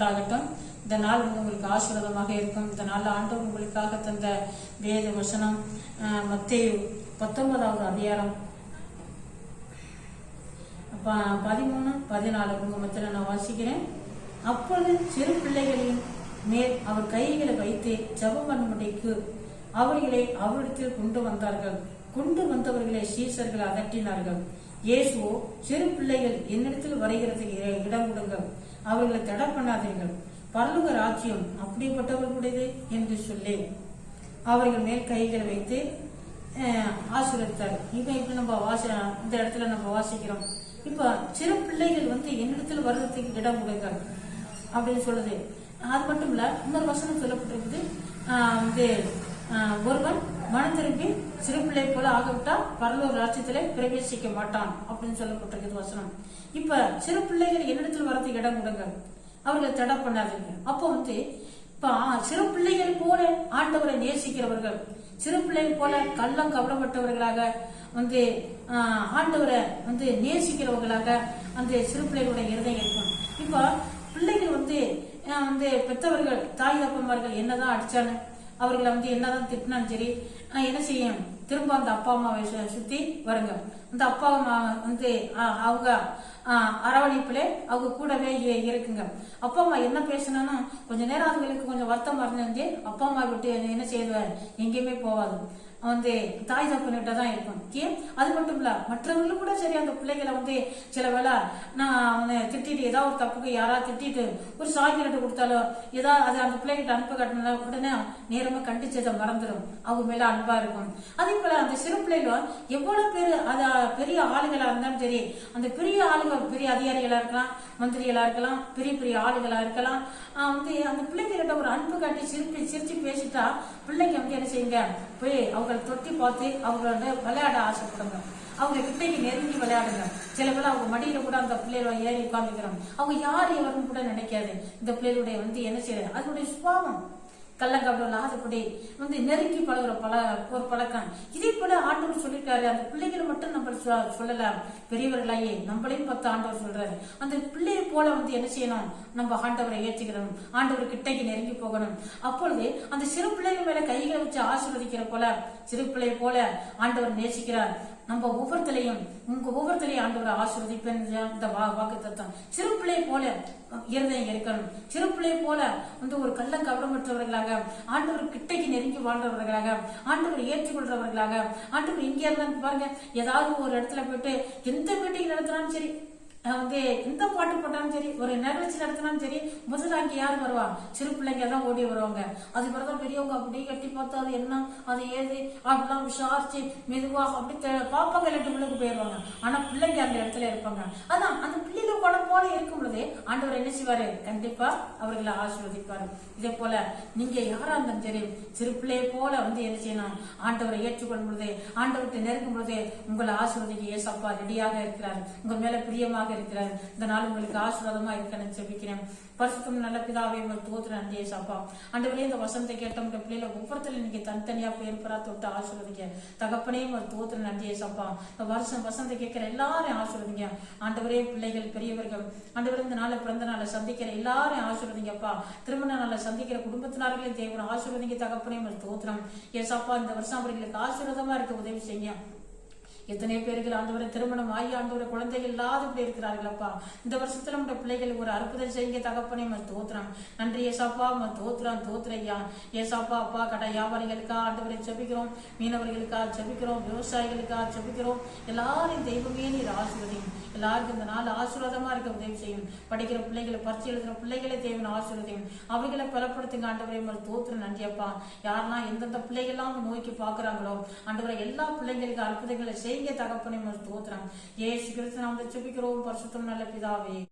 உண்டாகட்டும். இந்த நாள் வந்து உங்களுக்கு ஆசீர்வாதமாக இருக்கும். இந்த நாளில் ஆண்டவர் உங்களுக்காக தந்த வேத வசனம் மத்திய பத்தொன்பதாவது அதிகாரம். பதிமூணு பதினாலு. உங்க மத்தியில் நான் வாசிக்கிறேன். அப்பொழுது சிறு பிள்ளைகளின் மேல் அவர் கைகளை வைத்து ஜபம் பண்ணும்படிக்கு அவர்களை அவரிடத்தில் கொண்டு வந்தார்கள். கொண்டு வந்தவர்களை சீசர்கள் அதட்டினார்கள். இயேசுவோ சிறு பிள்ளைகள் என்னிடத்தில் வருகிறது. இடம் கொடுங்கள். அவர்களை தடை பண்ணாதீர்கள். பரலுக ராஜ்யம் அப்படிப்பட்டவர்களுடையது என்று சொல்லி அவர்கள் மேல் கைகளை வைத்து ஆசீர்வதித்தார் இப்ப இப்ப நம்ம வாசி இந்த இடத்துல நம்ம வாசிக்கிறோம். இப்ப சிறு பிள்ளைகள் வந்து என்னிடத்தில் வர்றதுக்கு இடம் கொடுங்க அப்படின்னு சொல்லுது. அது மட்டும் இல்ல இன்னொரு வசனம் சொல்லப்பட்டிருக்குது. வந்து ஒருவன் மனம் திரும்பி சிறு பிள்ளை போல ஆகவிட்டா பரலூர் ராஜ்யத்திலே பிரவேசிக்க மாட்டான் அப்படின்னு சொல்லப்பட்டிருக்குது வசனம். இப்ப சிறு பிள்ளைகள் என்னிடத்தில் வர்றதுக்கு இடம் கொடுங்க. அவர்களை தடை பண்ணாதீங்க. அப்போ வந்து இப்ப சிறு பிள்ளைகள் போல ஆண்டவரை நேசிக்கிறவர்கள் சிறு பிள்ளைகள் போல கள்ளம் கவலைப்பட்டவர்களாக வந்து ஆண்டவரை வந்து நேசிக்கிறவர்களாக அந்த சிறு பிள்ளைகளுடைய இருதயம் இருக்கும். இப்ப பிள்ளைகள் வந்து வந்து பெற்றவர்கள் தாய் அப்பமார்கள் என்னதான் அடிச்சானு அவர்களை வந்து என்னதான் திட்டினாலும் சரி என்ன செய்யும்? திரும்ப அந்த அப்பா அம்மாவை சுத்தி வருங்க. அந்த அப்பா அம்மா வந்து ஆ, அவங்க அரவணைப்புல அவங்க கூடவே இ- இருக்குங்க. அப்பா அம்மா என்ன பேசினாலும் கொஞ்ச நேரம் அதுங்களுக்கு கொஞ்சம் வருத்தம் இருந்துச்சு. அப்பா அம்மா விட்டு என்ன செய்வார் எங்கேயுமே போவாது வந்து தாய் தப்பனிட்ட தான் இருக்கும். ஓகே அது மட்டும் இல்ல மற்றவங்களும் கூட சரி அந்த பிள்ளைகளை வந்து சில வேளை நான் அவனை திட்டிட்டு ஏதாவது ஒரு தப்புக்கு யாராவது திட்டிட்டு ஒரு சாய் சாக்லேட் கொடுத்தாலோ ஏதாவது அது அந்த பிள்ளைகிட்ட அன்பு கட்டினா உடனே நேரமா கண்டிச்சதை மறந்துடும் அவங்க மேல அன்பா இருக்கும். அதே போல அந்த சிறு பிள்ளைகளும் எவ்வளவு பேர் அத பெரிய ஆளுகளா இருந்தாலும் சரி அந்த பெரிய ஆளுங்க பெரிய அதிகாரிகளா இருக்கலாம் மந்திரிகளா இருக்கலாம் பெரிய பெரிய ஆளுகளா இருக்கலாம். வந்து அந்த பிள்ளைங்கிட்ட ஒரு அன்பு காட்டி சிரிப்பு சிரிச்சு பேசிட்டா பிள்ளைங்க வந்து என்ன செய்யுங்க? போய் அவங்களை தொட்டி பார்த்து அவங்களோட விளையாட ஆசைப்படுங்க. அவங்க கிட்டைக்கு நெருங்கி விளையாடுங்க. சில பேர் அவங்க மடியில கூட அந்த பிள்ளைகளை ஏறி உட்காந்துக்கிறாங்க அவங்க யார் எவரும் கூட நினைக்காது. இந்த பிள்ளைகளுடைய வந்து என்ன செய்யறது? அதனுடைய சுபாவம். கள்ளக்கபடம் ஆசைப்படி வந்து நெருக்கி பழகுற பழ ஒரு பழக்கம். இதே போல ஆண்டவர் சொல்லியிருக்காரு அந்த பிள்ளைகளை மட்டும் நம்ம சொ- சொல்லல பெரியவர்களாயே நம்மளையும் பத்து ஆண்டவர் சொல்றாரு. அந்த பிள்ளையை போல வந்து என்ன செய்யணும்? நம்ம ஆண்டவரை ஏற்றுக்கணும். ஆண்டவர் கிட்டைக்கு நெருங்கி போகணும். அப்பொழுது அந்த சிறு பிள்ளைகள் மேல கைகளை வச்சு ஆசீர்வதிக்கிற போல சிறு பிள்ளை போல ஆண்டவர் நேசிக்கிறார். நம்ம ஒவ்வொருத்தலையும் உங்க ஒவ்வொருத்தலையும் ஆண்டவர் ஆசிர்வதிப்பேன் இந்த வா- வாக்கு தத்தம் சிறு பிள்ளை போல இருதயம் இருக்கணும். சிறு பிள்ளை போல வந்து ஒரு கள்ள கவனமற்றவர்களாக ஆண்டவர் கிட்டைக்கு நெருங்கி வாழ்றவர்களாக ஆண்டவர் ஏற்றுக்கொள்றவர்களாக ஆண்டவர் இங்கே இருந்தாலும் பாருங்க ஏதாவது ஒரு இடத்துல போயிட்டு எந்த மீட்டிங் நடத்தினாலும் சரி வந்து எந்த பாட்டு போட்டாலும் சரி ஒரு நிகழ்ச்சி நடத்தினாலும் சரி முதல்ல அங்க யார் வருவா? சிறு பிள்ளைங்க தான் ஓடி வருவாங்க. அது பிறகு பெரியவங்க அப்படியே கட்டி பார்த்து அது என்ன அது ஏது? அப்படிலாம் விசாரிச்சு மெதுவாக அப்படி தெ- பாப்பாங்க போயிடுவாங்க. ஆனா பிள்ளைங்க அந்த இடத்துல இருப்பாங்க. அதான் அந்த பிள்ளைங்க குடம் போல இருக்கும் பொழுதே ஆண்டவர் என்ன செய்வாரு? கண்டிப்பா அவர்களை ஆசீர்வதிப்பாரு. இதே போல நீங்க யாரா இருந்தாலும் சரி சிறு பிள்ளையை போல வந்து என்ன செய்யணும்? ஆண்டவரை ஏற்றுக்கொள்ளும் பொழுதே ஆண்டவர்கிட்ட நெருங்கும் பொழுதே உங்களை ஆசீர்வதிக்க ஏசப்பா ரெடியாக இருக்கிறார். உங்க மேல பிரியமாக இருக்கிறார். இந்த நாள் உங்களுக்கு ஆசீர்வாதமா இருக்கணும்னு ஜெபிக்கிறேன். பரிசுத்தம் நல்ல பிதாவே உங்கள் தோத்துற அந்த ஏசப்பா. ஆண்டவரே இந்த வசந்தை கேட்ட உங்க பிள்ளைல ஒவ்வொருத்தரும் இன்னைக்கு தனித்தனியா பேர் பெறா தொட்டு ஆசீர்வதிக்க தகப்பனே உங்கள் தோத்துற நன்றி ஏசப்பா. இந்த வருஷம் வசனத்தை கேட்கிற எல்லாரையும் ஆசிர்வதிங்க. ஆண்டவரே பிள்ளைகள் பெரியவர்கள் ஆண்டவரே இந்த நாளை பிறந்த நாளை சந்திக்கிற எல்லாரையும் ஆசிர்வதிங்கப்பா திருமண நாளை சந்திக்கிற குடும்பத்தினார்களையும் தேவன் ஆசீர்வதிங்க தகப்பனே தோத்திரம் ஏசப்பா இந்த வருஷம் அவர்களுக்கு ஆசீர்வாதமா இருக்க உதவி செய்யுங்க. எத்தனை பேர்கள் ஆண்டவரை திருமணம் ஆகி ஆண்டவரை குழந்தைகள் இப்படி இருக்கிறார்களப்பா. இந்த வருஷத்துல நம்ம பிள்ளைகள் ஒரு அற்புதம் செய்யுங்க தகப்பனே மன் தோத்திரம் நன்றி ஏசாப்பா மன் தோத்திரம் தோத்திரையா ஏசாப்பா அப்பா கடை வியாபாரிகளுக்கா ஆண்டவரை செபிக்கிறோம் மீனவர்களுக்கா செபிக்கிறோம் விவசாயிகளுக்கா செபிக்கிறோம் எல்லாரையும் தெய்வமே நீர் ஆசிர்வதியும் எல்லாருக்கும் இந்த நாள் ஆசீர்வாதமா இருக்க உதவி செய்யும் படிக்கிற பிள்ளைகளை பரிசு எழுதுற பிள்ளைகளை தேவன் ஆசீர்வதியும் அவர்களை பலப்படுத்துங்க ஆண்டவரே. மாதிரி தோத்துற நன்றியப்பா. யாரெல்லாம் எந்தெந்த பிள்ளைகள்லாம் நோய்க்கு பாக்குறாங்களோ ஆண்டவரை எல்லா பிள்ளைங்களுக்கு அற்புதங்களை செய்ய தகப்பனே. ம தோத்துறாங்க ஏசு கிறிஸ்து நாம் ஜெபிக்கிறோம் பரிசுத்தம் நல்ல பிதாவே.